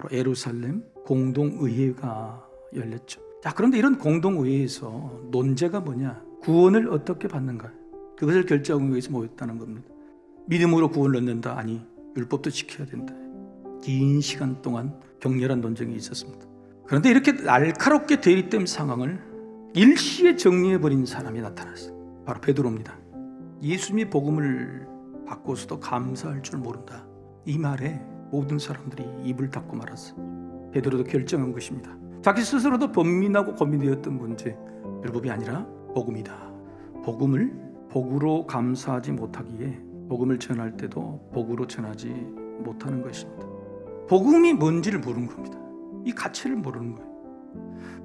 바로 에루살렘 공동의회가 열렸죠. 자, 그런데 이런 공동의회에서 논제가 뭐냐? 구원을 어떻게 받는가? 그것을 결정하기 위해서 모였다는 겁니다. 믿음으로 구원을 얻는다? 아니, 율법도 지켜야 된다. 긴 시간 동안 격렬한 논쟁이 있었습니다. 그런데 이렇게 날카롭게 대립된 상황을 일시에 정리해버린 사람이 나타났어요. 바로 베드로입니다. 예수님의 복음을 받고서도 감사할 줄 모른다. 이 말에 모든 사람들이 입을 닫고 말았어요. 베드로도 결정한 것입니다. 자기 스스로도 번민하고 고민되었던 문제, 율법이 아니라 복음이다. 복음을 복으로 감사하지 못하기에 복음을 전할 때도 복으로 전하지 못하는 것입니다. 복음이 뭔지를 모르는 겁니다. 이 가치를 모르는 거예요.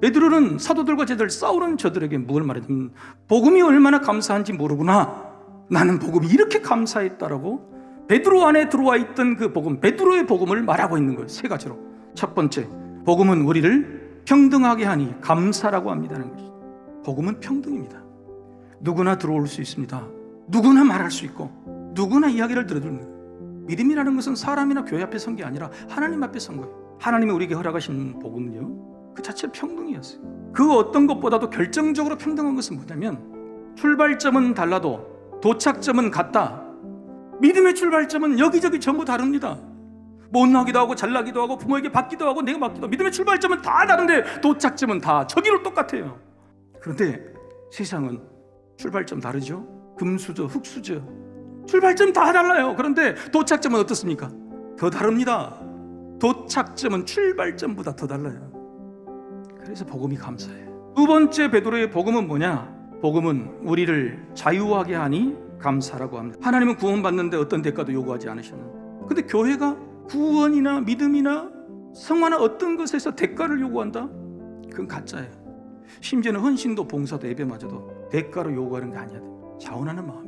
베드로는 사도들과 제들 싸우는 저들에게 뭘 말했냐면 복음이 얼마나 감사한지 모르구나. 나는 복음이 이렇게 감사했다라고 베드로 안에 들어와 있던 그 복음, 베드로의 복음을 말하고 있는 거예요. 세 가지로. 첫 번째, 복음은 우리를 평등하게 하니 감사라고 합니다는 것이. 복음은 평등입니다. 누구나 들어올 수 있습니다. 누구나 말할 수 있고 누구나 이야기를 거예요. 믿음이라는 것은 사람이나 교회 앞에 선 게 아니라 하나님 앞에 선 거예요. 하나님이 우리에게 허락하신 복음은요. 그 자체 평등이었어요. 그 어떤 것보다도 결정적으로 평등한 것은 뭐냐면 출발점은 달라도 도착점은 같다. 믿음의 출발점은 여기저기 전부 다릅니다. 못나기도 하고 잘나기도 하고 부모에게 받기도 하고 내가 받기도 하고 믿음의 출발점은 다 다른데 도착점은 다 저기로 똑같아요. 그런데 세상은 출발점 다르죠? 금수저, 흙수저. 출발점 다 달라요. 그런데 도착점은 어떻습니까? 더 다릅니다. 도착점은 출발점보다 더 달라요. 그래서 복음이 감사해요. 두 번째 베드로의 복음은 뭐냐? 복음은 우리를 자유하게 하니 감사라고 합니다. 하나님은 구원받는데 어떤 대가도 요구하지 않으셨는데. 근데 교회가 구원이나 믿음이나 성화나 어떤 것에서 대가를 요구한다? 그건 가짜예요. 심지어는 헌신도 봉사도 예배마저도 대가로 요구하는 게 아니야. 자원하는 마음.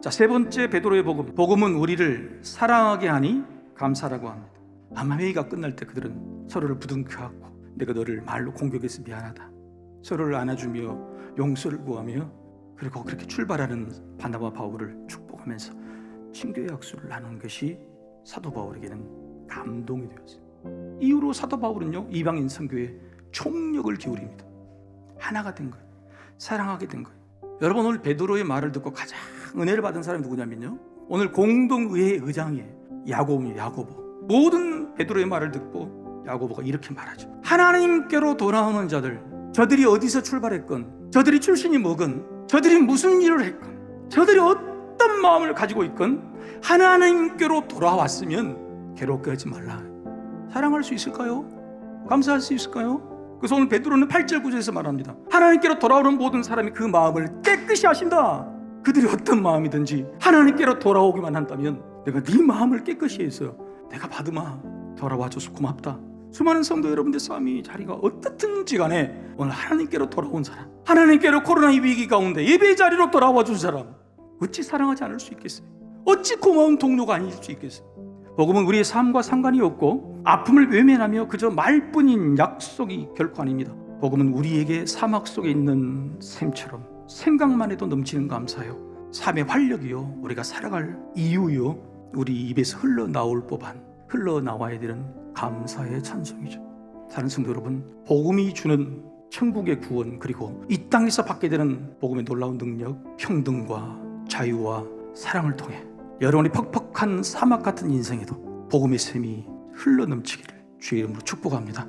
자, 세 번째 베드로의 복음. 복음은 우리를 사랑하게 하니 감사라고 합니다. 아마 회의가 끝날 때 그들은 서로를 부둥켜안고 내가 너를 말로 공격해서 미안하다. 서로를 안아주며 용서를 구하며 그리고 그렇게 출발하는 바나바 바울을 축복하면서 친교의 약수를 나눈 것이 사도 바울에게는 감동이 되었어요. 이후로 사도 바울은요 이방인 선교에 총력을 기울입니다. 하나가 된 거예요. 사랑하게 된 거예요. 여러분 오늘 베드로의 말을 듣고 가장 은혜를 받은 사람이 누구냐면요. 오늘 공동의회 의장이에요. 야고보입니다. 야고보. 모든 베드로의 말을 듣고 야고보가 이렇게 말하죠. 하나님께로 돌아오는 자들, 저들이 어디서 출발했건, 저들이 출신이 뭐건, 저들이 무슨 일을 했건, 저들이 어떤 마음을 가지고 있건 하나님께로 돌아왔으면 괴롭게 하지 말라. 사랑할 수 있을까요? 감사할 수 있을까요? 그래서 오늘 베드로는 8절 9절에서 말합니다. 하나님께로 돌아오는 모든 사람이 그 마음을 깨끗이 하신다. 그들이 어떤 마음이든지 하나님께로 돌아오기만 한다면 내가 네 마음을 깨끗이 해서 내가 받으마 돌아와줘서 고맙다. 수많은 성도 여러분들 싸움이 자리가 어떻든지 간에 오늘 하나님께로 돌아온 사람 하나님께로 코로나 위기 가운데 예배 자리로 돌아와 준 사람 어찌 사랑하지 않을 수 있겠어요? 어찌 고마운 동료가 아닐 수 있겠어요? 복음은 우리의 삶과 상관이 없고 아픔을 외면하며 그저 말뿐인 약속이 결코 아닙니다. 복음은 우리에게 사막 속에 있는 샘처럼 생각만 해도 넘치는 감사요. 삶의 활력이요. 우리가 살아갈 이유요. 우리 입에서 흘러나올 법한 흘러나와야 되는 감사의 찬송이죠. 사는 성도 여러분, 복음이 주는 천국의 구원 그리고 이 땅에서 받게 되는 복음의 놀라운 능력, 평등과 자유와 사랑을 통해 여러분이 퍽퍽한 사막 같은 인생에도 복음의 샘이 흘러 넘치기를 주의 이름으로 축복합니다.